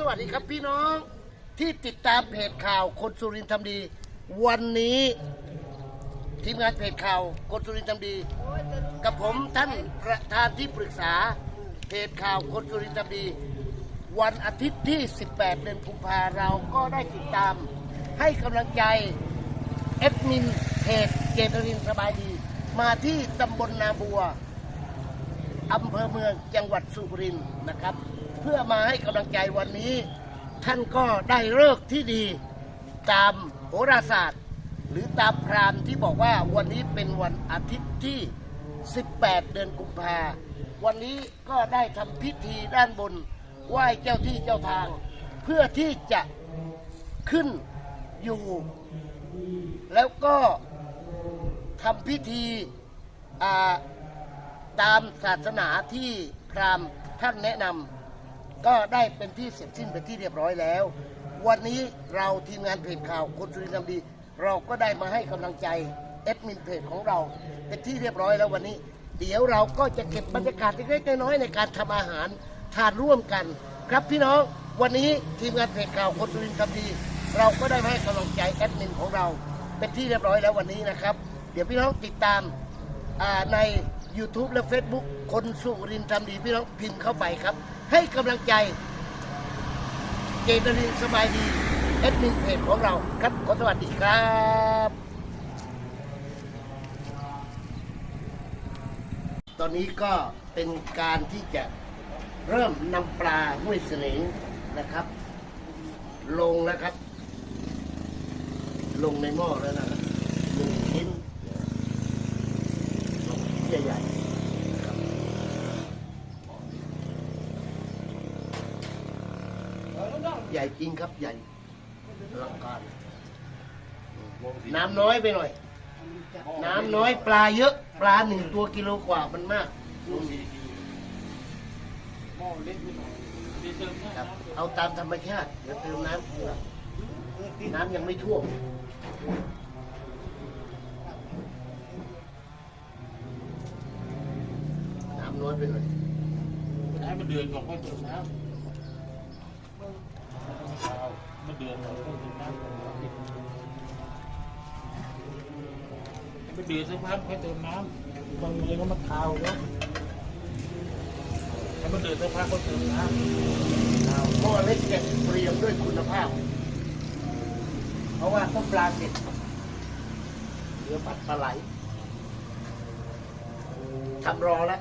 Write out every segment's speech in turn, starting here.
สวัสดีครับพี่น้องที่ติดตามเพจข่าวคนสุรินทร์ทำดี วันนี้ทีมงานเพจข่าวคนสุรินทร์ทำดี กับผมท่านประธานที่ปรึกษาเพจข่าวคนสุรินทร์ทำดี วันอาทิตย์ที่ 18 เดือนกุมภาเราก็ได้ติดตาม ให้กำลังใจเอดมินเพจเจตรินสบายดี มาที่ตำบลนาบัวอำเภอเมืองจังหวัดสุรินทร์นะครับ เพื่อมาให้กำลังใจวันนี้ ท่านก็ได้เลิกที่ดีตามโหราศาสตร์ หรือตามพราหมณ์ที่บอกว่าวันนี้เป็นวันอาทิตย์ที่ 18 เดือนกุมภาวันนี้ก็ได้ทำพิธีด้านบนไหว้เจ้าที่เจ้าทาง เพื่อที่จะขึ้นอยู่ แล้วก็ทำพิธีตามศาสนาที่พราหมณ์ท่านแนะนำ ก็ได้เป็นที่เสร็จสิ้นเป็นที่เรียบร้อยแล้ว วันนี้เราทีมงานเพจข่าวคนสุรินทร์ทำดีเราก็ได้มาให้กำลังใจเอดมินเพจของเรา เป็นที่เรียบร้อยแล้ววันนี้ เดี๋ยวเราก็จะเก็บบรรยากาศเล็กๆน้อยๆในการทำอาหารทานร่วมกัน ครับพี่น้องวันนี้ทีมงานเพจข่าวคนสุรินทร์ทำดี เราก็ได้มาให้กำลังใจแอดมินของเรา เป็นที่เรียบร้อยแล้ววันนี้นะครับ เดี๋ยวพี่น้องติดตามใน YouTube และ Facebook คนสุรินทร์ทำดีพี่น้องพิมพ์เข้าไปครับ ให้กำลังใจ เจตรินสบายดีเอดมินเพจของเราครับขอสวัสดีครับตอนนี้ก็เป็นการที่จะเริ่มนำปลาห้วยเสนงนะครับ ลงนะครับ ลงในหม้อแล้วนะหนึ่งชิ้น ใหญ่ๆนะครับ ใหญ่จริงครับใหญ่อลังการน้ำน้อยไปหน่อย น้ำน้อยปลาเยอะ ปลาหนึ่งตัวกิโลกว่ามันมากครับเอาตามธรรมชาติเดี๋ยวเติมน้ำทีหลังน้ำยังไม่ท่วมน้ำน้อยไปหน่อยให้มันเดือดก่อนค่อยเติมน้ำ เอามันเดือดก่อนค่อยเติมน้ำมันเดือดสักพักค่อยเติมน้ำบางเลยก็มาคาวแล้วให้มันเดือดสักพักก็เติมน้ำหม้อเล็กเก็บเตรียมด้วยคุณภาพ เพราะว่าต้มปลาเสร็จเหลือผัดปลาไหลทำรอแล้ว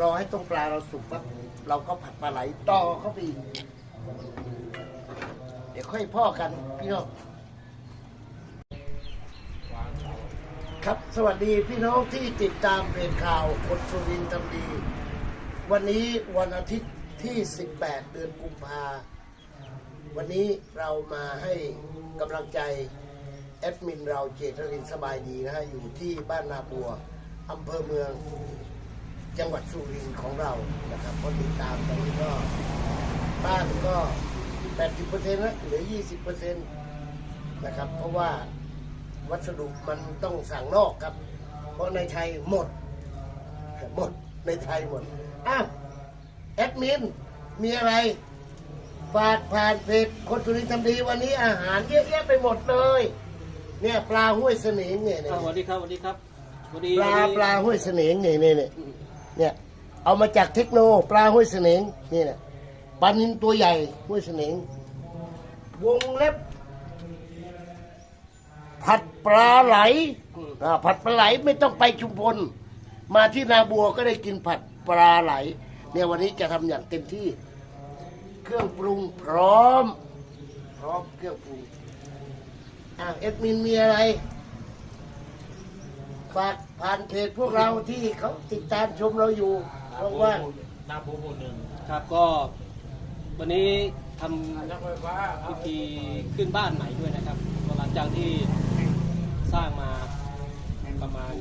รอให้ต้มปลาเราสุกปั๊บเราก็ผัดปลาไหลต่อเข้าไปอีก ดี๋ยวค่อยพ่อกันพี่น้องครับสวัสดีพี่น้องที่ติดตามเพจข่าวคนสุรินทร์ทำดี วันนี้วันอาทิตย์ที่ 18 เดือนกุมภาวันนี้เรามาให้กำลังใจแอดมินเราเจตรินสบายดีนะฮะอยู่ที่บ้านนาบัวอำเภอเมืองจังหวัดสุรินทร์ของเรานะครับก็ติดตามตอนนี้ก็บ้านก็ 80%นะเหลือ 20%นะครับ เพราะว่าวัสดุมันต้องสั่งนอกครับ เพราะในไทยหมด หมดในไทยหมด อ้าวแอดมิน มีอะไร ฝากผ่านเพจคนสุรินทร์ทำดีวันนี้อาหารเยอะแยะไปหมดเลย เนี่ยปลาห้วยเสนิงเนี่ยเนี่ยครับสวัสดีครับสวัสดีครับสวัสดีปลาปลาห้วยเสนิงเนี่ยเนี่ยเนี่ยเนี่ยเอามาจากเทคโนปลาห้วยเสนิงนี่แหละ ปลานินตัวใหญ่ห้วยเสนงวงเล็บ ผัดปลาไหลอ่าผัดปลาไหลไม่ต้องไปชุมพล มาที่นาบัวก็ได้กินผัดปลาไหล เนี่ยวันนี้จะทำอย่างเต็มที่ เครื่องปรุงพร้อม พร้อมเครื่องปรุงอ่าเอ็ดมินมีอะไรฝากผ่านเพจพวกเราที่เขาติดตามชมเราอยู่เพราะว่าน้ำโบโบหนึ่ง ครับก็ วันนี้ทำพิธีขึ้นบ้านใหม่ด้วยนะครับหลังจากที่สร้างมาประมาณ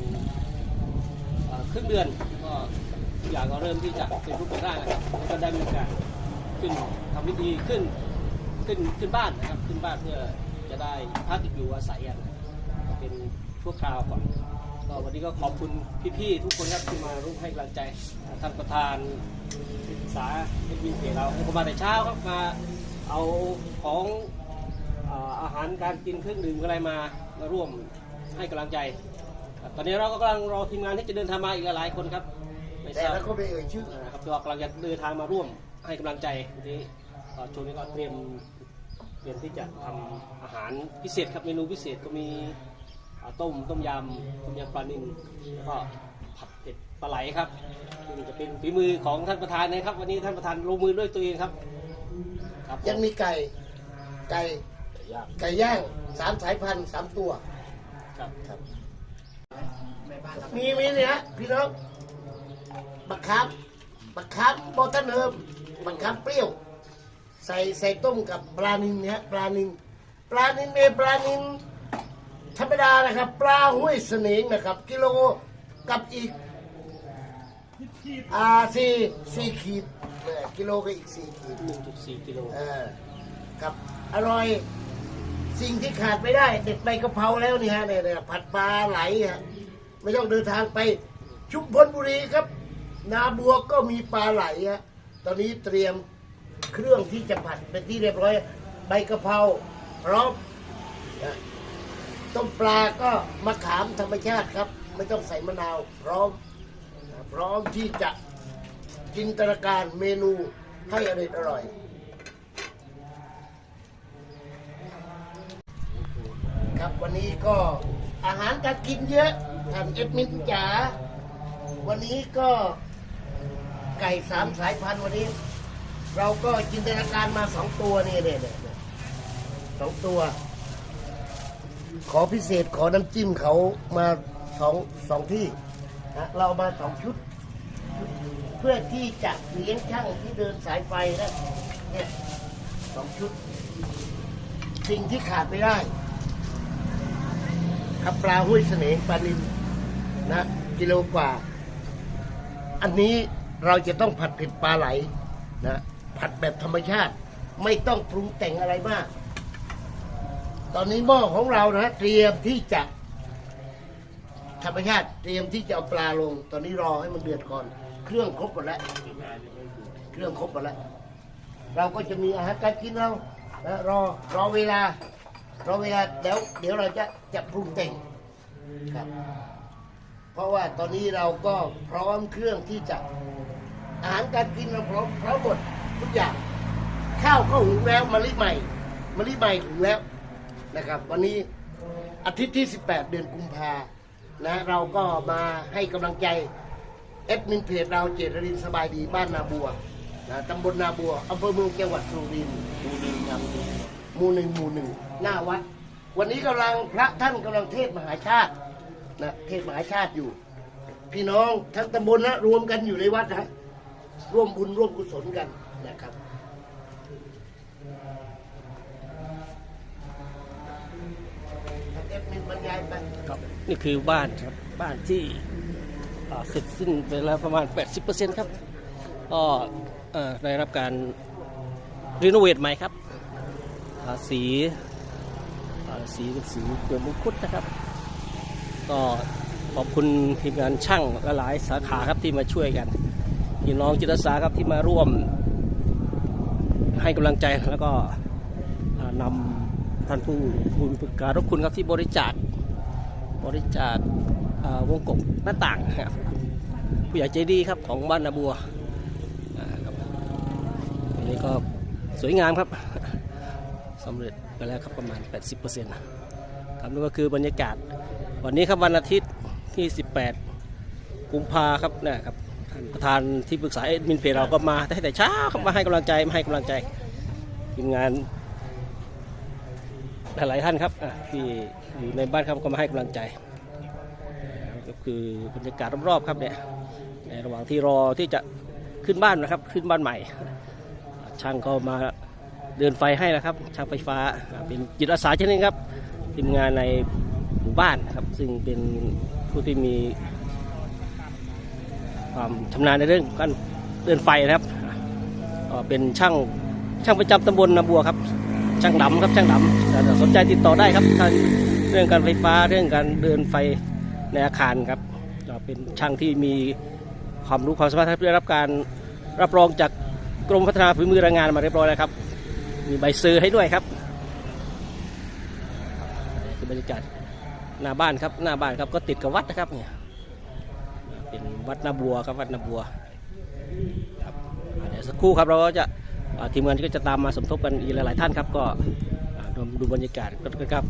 ครึ่งเดือนก็อยางก็เริ่มที่จะเป็นรูปเป็นร่างนะครับก็ได้มีโอกาสขึ้นทำพิธีขึ้นขึ้นขึ้นบ้านนะครับ ขึ้นบ้านเพื่อจะได้พักอยู่อาศัยกันเป็นชั่วคราวก่อน ก็วันนี้ก็ขอบคุณพี่ๆทุกคนครับที่มาร่วมให้กำลังใจท่านประธานที่ปรึกษาเอ็ดวินเพจเราผมมาแต่เช้าครับมาเอาของอาหารการกินเครื่องดื่มอะไรมามาร่วมให้กำลังใจ ตอนนี้เราก็กำลังรอทีมงานที่จะเดินทางมาอีกหลายคนครับไม่ทแต่ราบแล้วก็ไม่เอ่ยชื่อนะครับตัวกำลังจะเดินทางมาร่วมให้กำลังใจวันนี้เอ่อช่วงนี้ก็เตรียมเตรียมที่จะทำอาหารพิเศษครับเมนูพิเศษก็มี ต้มต้มยำต้มยำปลานิลแล้วก็ผัดเผ็ดปลาไหลครับซึ่งจะเป็นฝีมือของท่านประธานนะครับ วันนี้ท่านประธานลงมือด้วยตัวเองครับ ครับยังมีไก่ไก่ยากไก่ย่างสามสายพันธุ์สามตัวครับครับ มีมีเนี่ยพี่น้องบักคับบักคับบอตันเฮิมบักคับเปรี้ยว ใส่ใส่ต้มกับปลานินเนี่ยปลานินปลานินเอปลานิน ธรรมดานะครับ ปลาห้วยเสนิงนะครับ กิโลกับอีกอ่าสี่สี่ขีดเออกิโลก็อีกสี่ขีด1.4กิโลเออครับอร่อย สิ่งที่ขาดไม่ได้ เด็ดใบกะเพราแล้วนี่ฮะเนี่ยเนี่ยผัดปลาไหลฮะไม่ต้องเดินทางไป ชุมพลบุรีครับ นาบัวก็มีปลาไหลฮะตอนนี้เตรียมเครื่องที่จะผัดเป็นที่เรียบร้อย ใบกะเพราพร้อมนะ ต้มปลาก็มะขามธรรมชาติครับ ไม่ต้องใส่มะนาวพร้อม พร้อมที่จะจินตนาการเมนูให้อร่อยอร่อยครับวันนี้ก็อาหารการกินเยอะท่านเอ็ดมินจ๋าวันนี้ก็ไก่สามสายพันธุ์วันนี้ เราก็จินตนาการมาสองตัวนี่เนี่ยเนี่ยเนี่ยสองตัว ขอพิเศษขอน้ำจิ้มเขามาสองสองที่นะเรามาสองชุด เพื่อที่จะเลี้ยงช่างที่เดินสายไฟนะเนี่ยสองชุด สิ่งที่ขาดไม่ได้ครับปลาห้วยเสน่ห์ปลานิลนะกิโลกว่า อันนี้เราจะต้องผัดเผ็ดปลาไหลนะผัดแบบธรรมชาติ ไม่ต้องปรุงแต่งอะไรมาก ตอนนี้หม้อของเรานะเตรียมที่จะธรรมชาติเตรียมที่จะเอาปลาลง ตอนนี้รอให้มันเดือดก่อน เครื่องครบหมดแล้ว เครื่องครบหมดแล้ว เราก็จะมีอาหารการกินเรานะรอรอเวลารอเวลาเดี๋ยวเดี๋ยวเราจะจะปรุงแต่งครับ เพราะว่าตอนนี้เราก็พร้อมเครื่องที่จะอาหารการกินเราพร้อมพร้อมหมดทุกอย่าง ข้าวก็หุงแล้วมะลิใหม่มะลิใหม่หุงแล้ว นะครับ วันนี้อาทิตย์ที่ 18 เดือนกุมภานะเราก็มาให้กำลังใจเอดมินเพจเราเจตรินสบายดีบ้านนาบัวนะตำบลนาบัวอำเภอเมืองจังหวัดสุรินทร์ดูดีครับหมู่หนึ่งหมู่หนึ่งหน้าวัด วันนี้กำลังพระท่านกำลังเทศน์มหาชาตินะเทศน์มหาชาติอยู่ พี่น้องทั้งตำบลนะรวมกันอยู่ในวัดนะร่วมบุญร่วมกุศลกันนะครับ มินบรรยายไปครับนี่คือบ้านครับบ้านที่เสร็จสิ้นไปแล้วประมาณ 80%ครับก็ได้รับการรีโนเวทใหม่ครับสีสีเป็นสีเกลือมงคุดนะครับ ก็ขอบคุณทีมงานช่างหลายสาขาครับที่มาช่วยกันพี่น้องจิตอาสาครับที่มาร่วมให้กำลังใจแล้วก็นำ ท่านผู้ผู้มีการบคุณครับที่บริจาคบริจาควงกบหน้าต่างครับผู้ใหญ่ใจดีครับของบ้านนาบัวครับอันนี้ก็สวยงามครับสำเร็จไปแล้วครับประมาณ 80%ครับนี่ก็คือบรรยากาศ วันนี้ครับวันอาทิตย์ที่ 18 กุมภาครับเนะครับท่านประธานที่ปรึกษาเอ็ดมินเพจเราก็มาตั้งแต่เช้าครับมาให้กำลังใจมาให้กำลังใจทีมงาน หลายๆท่านครับที่อยู่ในบ้านครับก็มาให้กำลังใจ ก็คือบรรยากาศรอบๆครับเนี่ยในระหว่างที่รอที่จะขึ้นบ้านนะครับ ขึ้นบ้านใหม่ ช่างก็มาเดินไฟให้แล้วครับ ช่างไฟฟ้าเป็นจิตอาสาเช่นนี้ครับทีมงานในหมู่บ้านนะครับ ซึ่งเป็นผู้ที่มีความชำนาญในเรื่องการเดินไฟนะครับเป็นช่างช่างประจำตำบลนาบัวครับ ช่างดำครับช่างดำถ้าสนใจติดต่อได้ครับถ้าเรื่องการไฟฟ้าเรื่องการเดินไฟในอาคารครับเป็นช่างที่มีความรู้ความสามารถได้รับการรับรองจากกรมพัฒนาฝีมือแรงงานมาเรียบร้อยแล้วครับ มีใบซื้อให้ด้วยครับคือบรรยากาศหน้าบ้านครับหน้าบ้านครับก็ติดกับวัดนะครับเนี่ยเป็นวัดนาบัวครับวัดนาบัวครับเดี๋ยวสักครู่ครับเราก็จะ ทีมงานก็จะตามมาสมทบกันอีกหลาย ๆ ท่านครับ ก็ดูบรรยากาศกันครับ